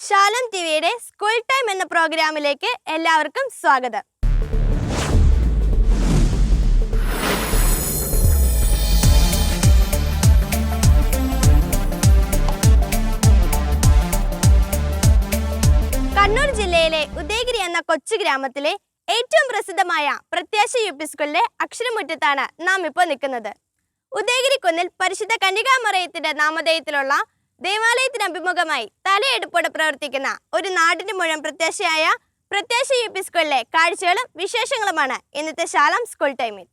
ശാലം T വിയുടെ school time എന്ന പ്രോഗ്രാമിലേക്ക് എല്ലാവർക്കും സ്വാഗതം. കണ്ണൂർ ജില്ലയിലെ ഉദയഗിരി എന്ന കൊച്ചു ഗ്രാമത്തിലെ ഏറ്റവും പ്രസിദ്ധമായ പ്രത്യാശ യു പി സ്കൂളിലെ അക്ഷരമുറ്റത്താണ് നാം ഇപ്പോൾ നിൽക്കുന്നത്. ഉദയഗിരി കുന്നിൽ പരിശുദ്ധ കന്യകാമറയത്തിന്റെ നാമധേയത്തിലുള്ള ദേവാലയത്തിന് അഭിമുഖമായി തലയെടുപ്പോടെ പ്രവർത്തിക്കുന്ന ഒരു നാടിന് മുഴുവൻ പ്രത്യാശയായ പ്രത്യാശ യു പി സ്കൂളിലെ കാഴ്ചകളും വിശേഷങ്ങളുമാണ് ഇന്നത്തെ ശാലം സ്കൂൾ ടൈമിൽ.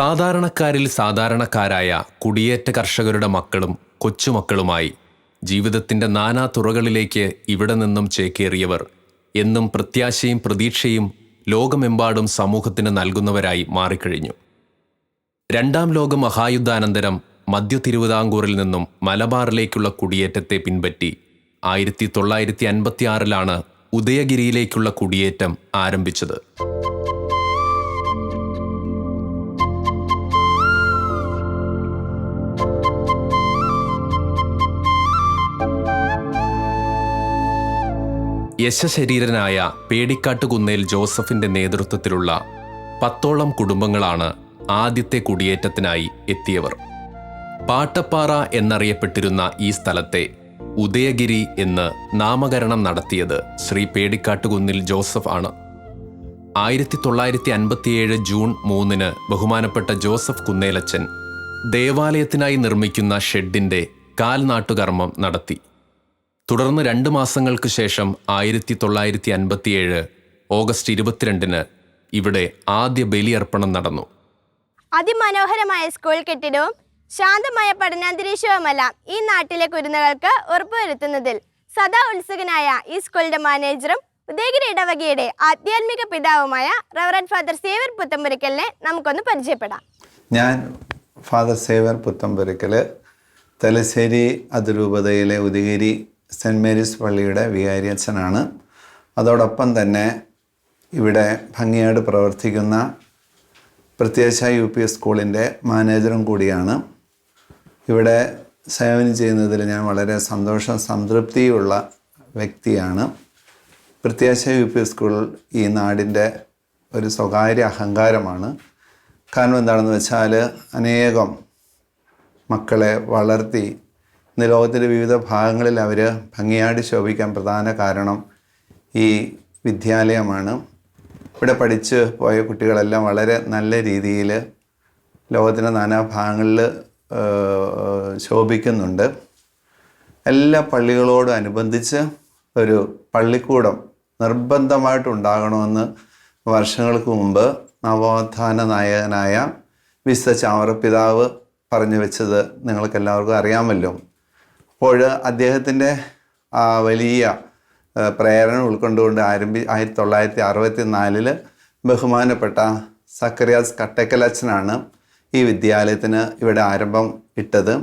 സാധാരണക്കാരിൽ സാധാരണക്കാരായ കുടിയേറ്റ കർഷകരുടെ മക്കളും കൊച്ചുമക്കളുമായി ജീവിതത്തിന്റെ നാനാ തുറകളിലേക്ക് ഇവിടെ നിന്നും ചേക്കേറിയവർ എന്നും പ്രത്യാശയും പ്രതീക്ഷയും ലോകമെമ്പാടും സമൂഹത്തിന് നൽകുന്നവരായി മാറിക്കഴിഞ്ഞു. രണ്ടാം ലോക മഹായുദ്ധാനന്തരം മധ്യ തിരുവിതാംകൂറിൽ നിന്നും മലബാറിലേക്കുള്ള കുടിയേറ്റത്തെ പിൻപറ്റി ആയിരത്തി തൊള്ളായിരത്തി അൻപത്തിയാറിലാണ് ഉദയഗിരിയിലേക്കുള്ള കുടിയേറ്റം ആരംഭിച്ചത്. യശശരീരനായ പേടിക്കാട്ടുകുന്നേൽ ജോസഫിന്റെ നേതൃത്വത്തിലുള്ള പത്തോളം കുടുംബങ്ങളാണ് ആദ്യത്തെ കുടിയേറ്റത്തിനായി എത്തിയവർ. പാട്ടപ്പാറ എന്നറിയപ്പെട്ടിരുന്ന ഈ സ്ഥലത്തെ ഉദയഗിരി എന്ന് നാമകരണം നടത്തിയത് ശ്രീ പേടിക്കാട്ടുകുന്നിൽ ജോസഫ് ആണ്. ആയിരത്തി തൊള്ളായിരത്തി അൻപത്തിയേഴ് ജൂൺ മൂന്നിന് ബഹുമാനപ്പെട്ട ജോസഫ് കുന്നേലച്ചൻ ദേവാലയത്തിനായി നിർമ്മിക്കുന്ന ഷെഡിന്റെ കാൽനാട്ടുകർമ്മം നടത്തി. തുടർന്ന് രണ്ട് മാസങ്ങൾക്ക് ശേഷം ആയിരത്തി തൊള്ളായിരത്തി അൻപത്തിയേഴ് ഓഗസ്റ്റ് ഇരുപത്തിരണ്ടിന് ഇവിടെ ആദ്യ ബലിയർപ്പണം നടന്നു. അതിമനോഹരമായ സ്കൂൾ കെട്ടിടവും ശാന്തമായ പഠനാന്തരീക്ഷവുമെല്ലാം ഈ നാട്ടിലെ കുരുന്നുകൾക്ക് ഉറപ്പുവരുത്തുന്നതിൽ. സദാ ഉത്സുകനായ ഈ സ്കൂളിന്റെ മാനേജറും ഉദയഗിരി ഇടവകയുടെ ആധ്യാത്മിക പിതാവുമായ റവറൻ ഫാദർ സേവർ പുത്തമ്പുരക്കലിനെ നമുക്കൊന്ന് പരിചയപ്പെടാം. ഞാൻ ഫാദർ സേവർ പുത്തമ്പുരക്കൽ തലശ്ശേരി അതിരൂപതയിലെ ഉദയഗിരി സെന്റ് മേരീസ് പള്ളിയുടെ വികാരി അച്ഛനാണ്. അതോടൊപ്പം തന്നെ ഇവിടെ ഭംഗിയായിട്ട് പ്രവർത്തിക്കുന്ന പ്രത്യേക യു പി സ്കൂളിന്റെ മാനേജറും കൂടിയാണ്. ഇവിടെ സേവനം ചെയ്യുന്നതിൽ ഞാൻ വളരെ സന്തോഷം സംതൃപ്തിയുള്ള വ്യക്തിയാണ്. പ്രത്യാശ യു പി സ്കൂൾ ഈ നാടിന്റെ ഒരു സ്വകാര്യ അഹങ്കാരമാണ്. കാരണം എന്താണെന്ന് വെച്ചാൽ അനേകം മക്കളെ വളർത്തി ഇന്ന് ലോകത്തിന്റെ വിവിധ ഭാഗങ്ങളിൽ അവർ ഭംഗിയായിട്ട് ശോഭിക്കാൻ പ്രധാന കാരണം ഈ വിദ്യാലയമാണ്. ഇവിടെ പഠിച്ച് പോയ കുട്ടികളെല്ലാം വളരെ നല്ല രീതിയിൽ ലോകത്തിന്റെ നാനാഭാഗങ്ങളിൽ ശോഭിക്കുന്നുണ്ട്. എല്ലാ പള്ളികളോടും അനുബന്ധിച്ച് ഒരു പള്ളിക്കൂടം നിർബന്ധമായിട്ടുണ്ടാകണമെന്ന് വർഷങ്ങൾക്ക് മുമ്പ് നവോത്ഥാന നായകനായ വിശുദ്ധ ചാമറപ്പിതാവ് പറഞ്ഞു വെച്ചത് നിങ്ങൾക്കെല്ലാവർക്കും അറിയാമല്ലോ. അപ്പോൾ അദ്ദേഹത്തിന്റെ വലിയ പ്രേരണ ഉൾക്കൊണ്ടുകൊണ്ട് ആരംഭി ആയിരത്തി തൊള്ളായിരത്തി അറുപത്തി നാലിൽ ബഹുമാനപ്പെട്ട സക്കറിയാസ് കട്ടക്കലച്ചനാണ് ഈ വിദ്യാലയത്തിന് ഇവിടെ ആരംഭം ഇട്ടത്.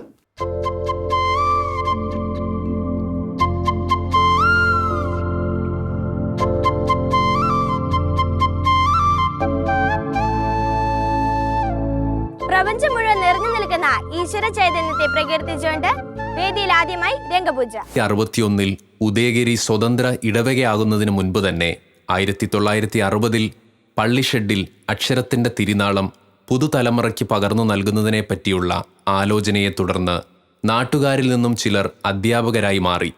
എന്ന ഈശ്വര ചൈതന്യത്തെ പ്രകീർത്തിച്ചുകൊണ്ട് വേദിയിൽ ആദ്യമായി രംഗപൂജ. അറുപത്തിയൊന്നിൽ ഉദയഗിരി സ്വതന്ത്ര ഇടവകയാകുന്നതിന് മുൻപ് തന്നെ ആയിരത്തി തൊള്ളായിരത്തി അറുപതിൽ പള്ളിഷെഡിൽ അക്ഷരത്തിന്റെ തിരിനാളം പുതുതലമുറയ്ക്ക് പകർന്നു നൽകുന്നതിനെ പറ്റിയുള്ള ആലോചനയെ തുടർന്ന് നാട്ടുകാരിൽ നിന്നും ചിലർ അധ്യാപകരായി മാറി.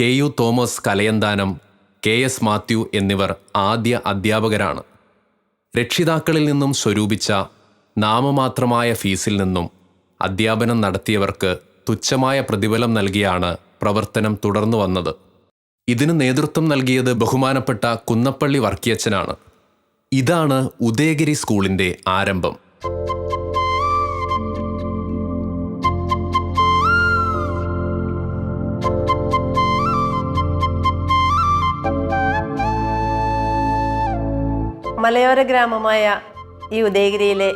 K U Thomas Kalayanthanam K S Mathew എന്നിവർ ആദ്യ അധ്യാപകരാണ്. രക്ഷിതാക്കളിൽ നിന്നും സ്വരൂപിച്ച നാമമാത്രമായ ഫീസിൽ നിന്നും അധ്യാപനം നടത്തിയവർക്ക് തുച്ഛമായ പ്രതിഫലം നൽകിയാണ് പ്രവർത്തനം തുടർന്നു വന്നത്. ഇതിന് നേതൃത്വം നൽകിയത് ബഹുമാനപ്പെട്ട കുന്നപ്പള്ളി വർക്കിയച്ചനാണ് ഇതാണ് ഉദയഗിരി സ്കൂളിന്റെ ആരംഭം. മലയോര ഗ്രാമമായ ഈ ഉദയഗിരിയിലെ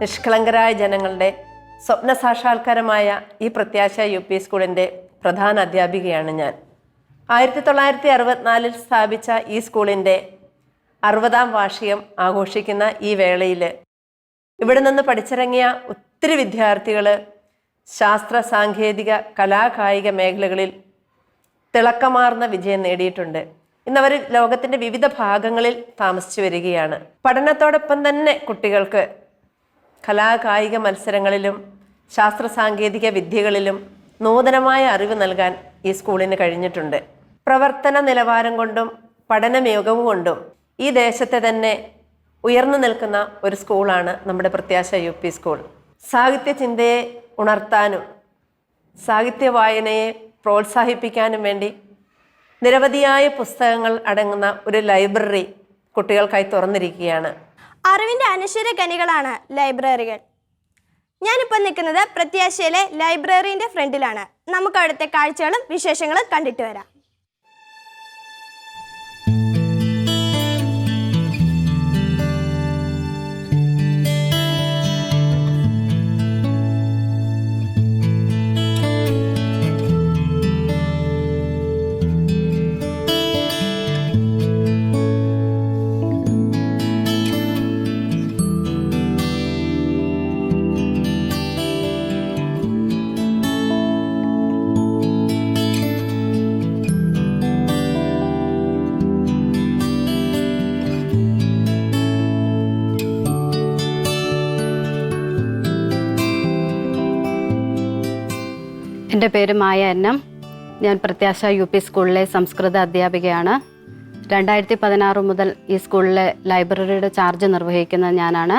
നിഷ്കളങ്കരായ ജനങ്ങളുടെ സ്വപ്ന സാക്ഷാത്കാരമായ ഈ പ്രത്യാശ യു പി സ്കൂളിന്റെ പ്രധാന അധ്യാപികയാണ് ഞാൻ. ആയിരത്തി തൊള്ളായിരത്തി അറുപത്തിനാലിൽ സ്ഥാപിച്ച ഈ സ്കൂളിന്റെ അറുപതാം വാർഷികം ആഘോഷിക്കുന്ന ഈ വേളയിൽ ഇവിടെ നിന്ന് പഠിച്ചിറങ്ങിയ ഒത്തിരി വിദ്യാർത്ഥികൾ ശാസ്ത്ര സാങ്കേതിക കലാകായിക മേഖലകളിൽ തിളക്കമാർന്ന വിജയം നേടിയിട്ടുണ്ട്. ഇന്നവർ ലോകത്തിന്റെ വിവിധ ഭാഗങ്ങളിൽ താമസിച്ചു വരികയാണ്. പഠനത്തോടൊപ്പം തന്നെ കുട്ടികൾക്ക് കലാകായിക മത്സരങ്ങളിലും ശാസ്ത്ര സാങ്കേതിക വിദ്യകളിലും നൂതനമായ അറിവ് നൽകാൻ ഈ സ്കൂളിന് കഴിഞ്ഞിട്ടുണ്ട്. പ്രവർത്തന നിലവാരം കൊണ്ടും പഠന മികവ് കൊണ്ടും ഈ ദേശത്തെ തന്നെ ഉയർന്നു നിൽക്കുന്ന ഒരു സ്കൂളാണ് നമ്മുടെ പ്രത്യാശ യു പി സ്കൂൾ. സാഹിത്യ ചിന്തയെ ഉണർത്താനും സാഹിത്യ വായനയെ പ്രോത്സാഹിപ്പിക്കാനും വേണ്ടി നിരവധിയായ പുസ്തകങ്ങൾ അടങ്ങുന്ന ഒരു ലൈബ്രറി കുട്ടികൾക്കായി തുറന്നിരിക്കുകയാണ്. അറിവിന്റെ അനശ്വര കനികളാണ് ലൈബ്രറികൾ. ഞാനിപ്പോൾ നിൽക്കുന്നത് പ്രത്യാശയിലെ ലൈബ്രറീന്റെ ഫ്രണ്ടിലാണ്. നമുക്ക് അവിടുത്തെ കാഴ്ചകളും വിശേഷങ്ങളും കണ്ടിട്ട് വരാം. എന്റെ പേര് മായ എന്നും ഞാൻ പ്രത്യാശ യു പി സ്കൂളിലെ സംസ്കൃത അധ്യാപികയാണ്. രണ്ടായിരത്തി പതിനാറ് മുതൽ ഈ സ്കൂളിലെ ലൈബ്രറിയുടെ ചാർജ് നിർവഹിക്കുന്ന ഞാനാണ്.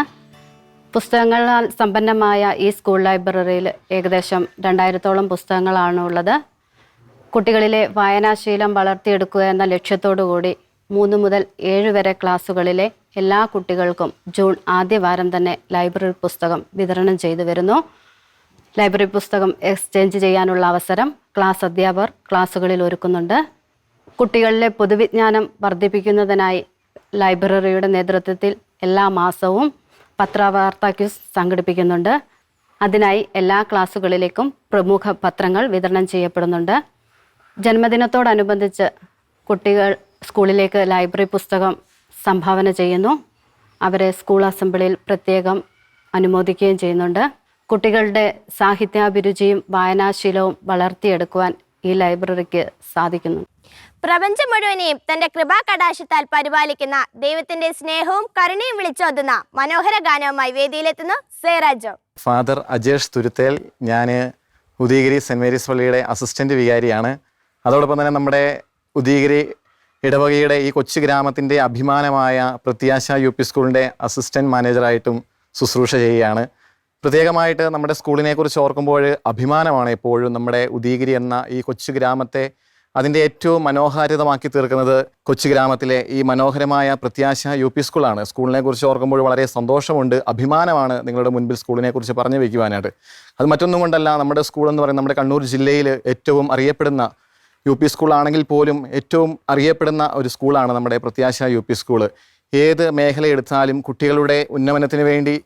പുസ്തകങ്ങളാൽ സമ്പന്നമായ ഈ സ്കൂൾ ലൈബ്രറിയിൽ ഏകദേശം രണ്ടായിരത്തോളം പുസ്തകങ്ങളാണ് ഉള്ളത്. കുട്ടികളിലെ വായനാശീലം വളർത്തിയെടുക്കുക എന്ന ലക്ഷ്യത്തോടു കൂടി മൂന്ന് മുതൽ ഏഴ് വരെ ക്ലാസ്സുകളിലെ എല്ലാ കുട്ടികൾക്കും ജൂൺ ആദ്യ വാരം തന്നെ ലൈബ്രറി പുസ്തകം വിതരണം ചെയ്തു വരുന്നു. ലൈബ്രറി പുസ്തകം എക്സ്ചേഞ്ച് ചെയ്യാനുള്ള അവസരം ക്ലാസ് അധ്യാപകർ ക്ലാസ്സുകളിൽ ഒരുക്കുന്നുണ്ട്. കുട്ടികളിലെ പൊതുവിജ്ഞാനം വർദ്ധിപ്പിക്കുന്നതിനായി ലൈബ്രറിയുടെ നേതൃത്വത്തിൽ എല്ലാ മാസവും പത്രവാർത്താ ക്യൂസ് സംഘടിപ്പിക്കുന്നുണ്ട്. അതിനായി എല്ലാ ക്ലാസ്സുകളിലേക്കും പ്രമുഖ പത്രങ്ങൾ വിതരണം ചെയ്യപ്പെടുന്നുണ്ട്. ജന്മദിനത്തോടനുബന്ധിച്ച് കുട്ടികൾ സ്കൂളിലേക്ക് ലൈബ്രറി പുസ്തകം സംഭാവന ചെയ്യുന്നു. അവരെ സ്കൂൾ അസംബ്ലിയിൽ പ്രത്യേകം അനുമോദിക്കുകയും ചെയ്യുന്നുണ്ട്. കുട്ടികളുടെ സാഹിത്യാഭിരുചിയും വായനാശീലവും വളർത്തിയെടുക്കുവാൻ ഈ ലൈബ്രറിക്ക് സാധിക്കുന്നു. പ്രപഞ്ചം മുഴുവനെയും തന്റെ കൃപാ കടാശത്താൽ പരിപാലിക്കുന്ന ദൈവത്തിന്റെ സ്നേഹവും കരുണയും വിളിച്ചോതുന്ന മനോഹര ഗാനവുമായി വേദിയിലെത്തുന്നു സേറാജോ ഫാദർ അജേഷ് തുരുത്തേൽ. ഞാൻ ഉദയഗിരി സെന്റ് മേരീസ് പള്ളിയുടെ അസിസ്റ്റന്റ് വികാരിയാണ്. അതോടൊപ്പം തന്നെ നമ്മുടെ ഉദയഗിരി ഇടവകയുടെ ഈ കൊച്ചു ഗ്രാമത്തിന്റെ അഭിമാനമായ പ്രത്യാശ യു പി സ്കൂളിന്റെ അസിസ്റ്റന്റ് മാനേജറായിട്ടും ശുശ്രൂഷ ചെയ്യുകയാണ്. പ്രത്യേകമായിട്ട് നമ്മുടെ സ്കൂളിനെ കുറിച്ച് ഓർക്കുമ്പോൾ അഭിമാനമാണ് എപ്പോഴും നമ്മുടെ ഉദീഗിരി എന്ന ഈ കൊച്ചു ഗ്രാമത്തെ അതിന്റെ ഏറ്റവും മനോഹാരിതമാക്കി തീർക്കുന്നത് കൊച്ചു ഗ്രാമത്തിലെ ഈ മനോഹരമായ പ്രത്യാശ യു പി സ്കൂളാണ്. സ്കൂളിനെ കുറിച്ച് ഓർക്കുമ്പോൾ വളരെ സന്തോഷമുണ്ട് അഭിമാനമാണ് നിങ്ങളുടെ മുൻപിൽ സ്കൂളിനെ കുറിച്ച് പറഞ്ഞു വയ്ക്കുവാനായിട്ട് അത് മറ്റൊന്നും കൊണ്ടല്ല നമ്മുടെ സ്കൂൾ എന്ന് പറയുന്നത് നമ്മുടെ കണ്ണൂർ ജില്ലയിൽ ഏറ്റവും അറിയപ്പെടുന്ന യു പി സ്കൂളാണെങ്കിൽ പോലും ഏറ്റവും അറിയപ്പെടുന്ന ഒരു സ്കൂളാണ് നമ്മുടെ പ്രത്യാശ യു പി സ്കൂൾ. ഏത് മേഖല എടുത്താലും കുട്ടികളുടെ ഉന്നമനത്തിന് വേണ്ടി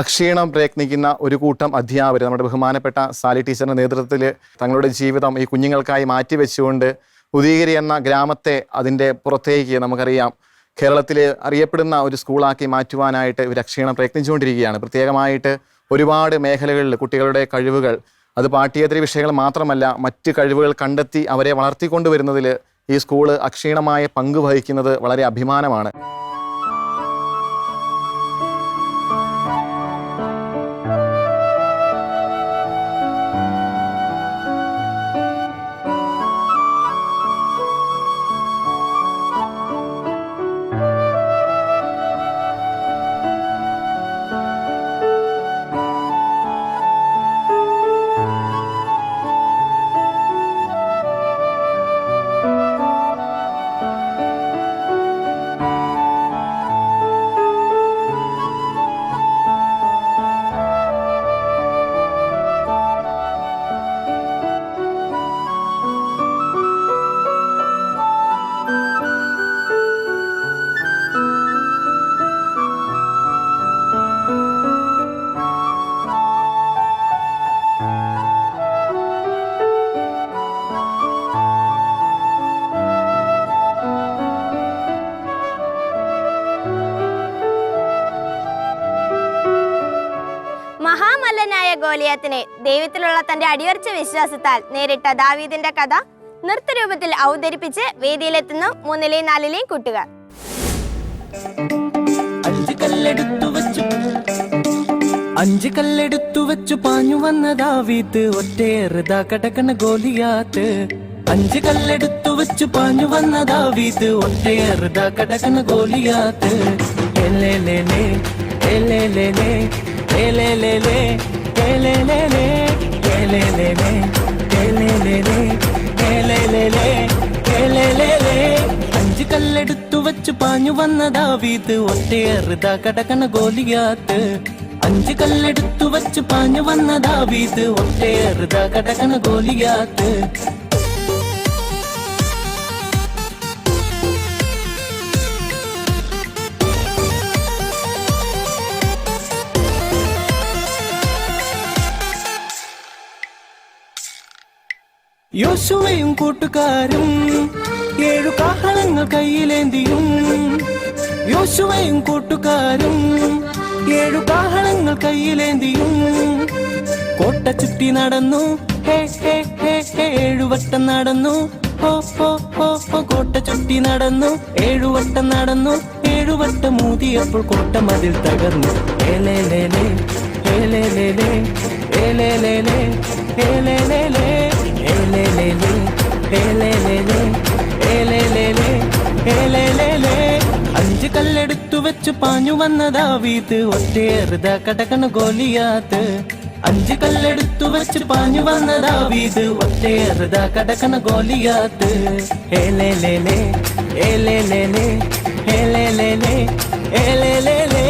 അക്ഷീണം പ്രയത്നിക്കുന്ന ഒരു കൂട്ടം അധ്യാപകർ നമ്മുടെ ബഹുമാനപ്പെട്ട സാലി ടീച്ചറിന്റെ നേതൃത്വത്തിൽ തങ്ങളുടെ ജീവിതം ഈ കുഞ്ഞുങ്ങൾക്കായി മാറ്റിവെച്ചുകൊണ്ട് ഉദയഗിരി എന്ന ഗ്രാമത്തെ അതിന്റെ പുറത്തേക്ക് നമുക്കറിയാം. കേരളത്തിൽ അറിയപ്പെടുന്ന ഒരു സ്കൂളാക്കി മാറ്റുവാനായിട്ട് ഇവർ അക്ഷീണം പ്രയത്നിച്ചുകൊണ്ടിരിക്കുകയാണ്. പ്രത്യേകമായിട്ട് ഒരുപാട് മേഖലകളിൽ കുട്ടികളുടെ കഴിവുകൾ അത് പാഠ്യേതര വിഷയങ്ങൾ മാത്രമല്ല മറ്റ് കഴിവുകൾ കണ്ടെത്തി അവരെ വളർത്തിക്കൊണ്ടുവരുന്നതിൽ ഈ സ്കൂൾ അക്ഷീണമായ പങ്ക് വഹിക്കുന്നത് വളരെ അഭിമാനമാണ്. മഹാമല്ലനായ ഗോലിയാത്തിനെ ദൈവത്തിലുള്ള തന്റെ അടിയുറച്ച വിശ്വാസത്താൽ നേരിട്ട ദാവീദിന്റെ കഥ നൃത്തരൂപത്തിൽ അവതരിപ്പിച്ച് വേദിയിലെത്തുന്നു മൂന്നിലെയും നാലിലെയും കൂട്ടുകാർ അഞ്ച് കല്ലെടുത്തു വെച്ചു. പാഞ്ഞു വന്ന ദാവീത്ത് ഒറ്റയേറുതാ കടക്കണ ഗോലിയാത്ത്. അഞ്ച് കല്ലെടുത്തു വെച്ചു പാഞ്ഞു വന്ന ദാവീത്ത് ഒറ്റയേറുതാ കടക്കണ ഗോലിയാത്ത്. എലേലേലേ, എലേലേലേ, എലേലേലേ, അഞ്ച് കല്ലെടുത്തു വെച്ച് പാഞ്ഞു വന്നതാ വീത് ഒട്ടേറുതാ കടക്കണ ഗോലിയാത്ത്. അഞ്ച് കല്ലെടുത്തു വെച്ച് പാഞ്ഞു വന്നതാ വീത് ഒട്ടേറുതാ കടക്കണ ഗോലിയാത്ത്. പശുവയും കൂട്ടുകാരും ഏഴു കാഹളങ്ങൾ കയ്യിലേന്തിയും. യോശുവയും കൂട്ടുകാരും ഏഴു കാഹളങ്ങൾ കയ്യിലേന്തിയും. കോട്ട ചുറ്റി നടന്നു ഹേ ഹേ ഹേ ഹേ ഏഴുവട്ടം നടന്നു. കോട്ട ചുറ്റി നടന്നു ഏഴുവട്ടം നടന്നു. ഏഴുവട്ടം മൂതിയപ്പോൾ കോട്ട മതിൽ തകർന്നു. ഏലേലേലേ ഏലേലേലേ ഏലേലേലേ ഏലേലേലേ അഞ്ച് കല്ലെടുത്തു വെച്ച് പാഞ്ഞു വന്നതാ വീത്ത് ഒറ്റയേറുത കടക്കണ ഗോലിയാത്ത് അഞ്ച് കല്ലെടുത്തു വെച്ച് പാഞ്ഞു വന്നതാ വീത് ഒറ്റയേറുത കടക്കണ ഗോലിയാത്ത് ഏലേലേലേ ഏലേലേലേ ഏലേലേലേ ഏലേലേലേ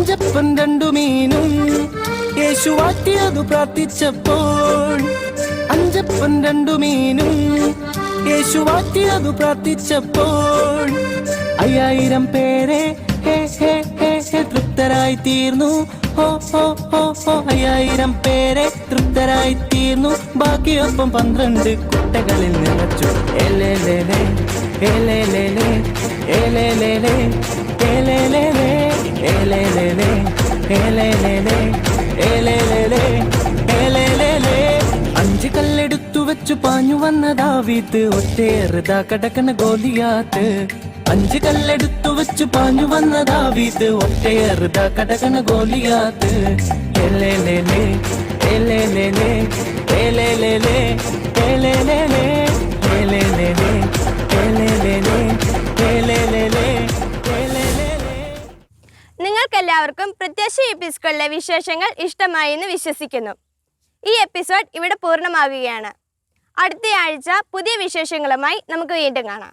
അഞ്ചപ്പൻ രണ്ടു മീനും യേശു വാറ്റിയതു പ്രാർത്ഥിച്ചപ്പോൾ. അഞ്ചപ്പൻ രണ്ടു മീനും യേശു വാറ്റിയതു പ്രാർത്ഥിച്ചപ്പോൾ. അയ്യായിരം പേരെ തൃപ്തരായി തീർന്നു. ഹോ ഹോ ഹോ ഹോ അയ്യായിരം പേരെ തൃപ്തരായി തീർന്നു. ബാക്കിയൊപ്പം പന്ത്രണ്ട് കുട്ടകളിൽ നിറച്ചു. എലേലേലേ എലേലേലേ എലേലേലേ എലേലേലേ അഞ്ച് കല്ലെടുത്തു വെച്ചു പാഞ്ഞു വന്നതാ വീത്ത് ഒറ്റയേറുതാ കടക്കണ ഗോലിയാത്ത്. അഞ്ച് കല്ലെടുത്തു വെച്ചു പാഞ്ഞു വന്നതാ വീത്ത് ഒറ്റയേറുതാ കടക്കണ ഗോലിയാത്ത്. നിങ്ങൾക്കെല്ലാവർക്കും പ്രത്യക്ഷ എപ്പിസോഡിലെ വിശേഷങ്ങൾ ഇഷ്ടമായി എന്ന് വിശ്വസിക്കുന്നു. ഈ എപ്പിസോഡ് ഇവിടെ പൂർണമാകുകയാണ് അടുത്തയാഴ്ച പുതിയ വിശേഷങ്ങളുമായി നമുക്ക് വീണ്ടും കാണാം.